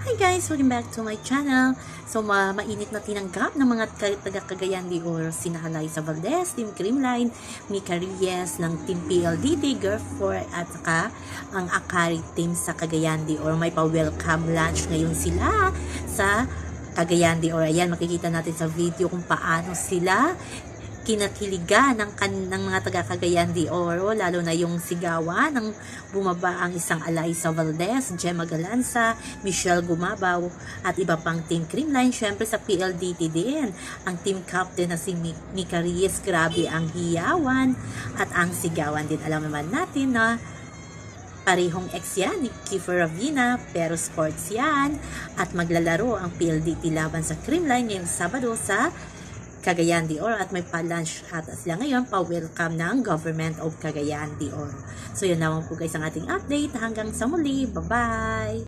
Hi guys! Welcome back to my channel. So, ma mainit na tinanggap ng mga ka- taga Cagayan de Oro, sina Liza Valdez, Team Creamline, Mika Reyes ng Team PLDT, Girl 4, at saka ang Akari Team sa Cagayan de Oro. May pa-welcome lunch ngayon sila sa Cagayan de Oro. Ayan, makikita natin sa video kung paano sila kinakiligan ng, kan, ng mga taga Cagayan de Oro, lalo na yung sigawan ng bumaba ang isang Eliza Valdez, Gemma Galanza, Michelle Gumabaw, at iba pang team Creamline. Siyempre sa PLDT din, ang team captain na si Mi- Mika Reyes, grabe ang hiyawan at ang sigawan din. Alam naman natin na parehong ex yan ni Kiefer Ravina, pero sports yan. At maglalaro ang PLDT laban sa Creamline ngayong Sabado sa Cagayan de Oro at may pa-lunch at sila ngayon pa-welcome ng Government of Cagayan de Oro. So yun naman po guys ang ating update. Hanggang sa muli. Bye-bye!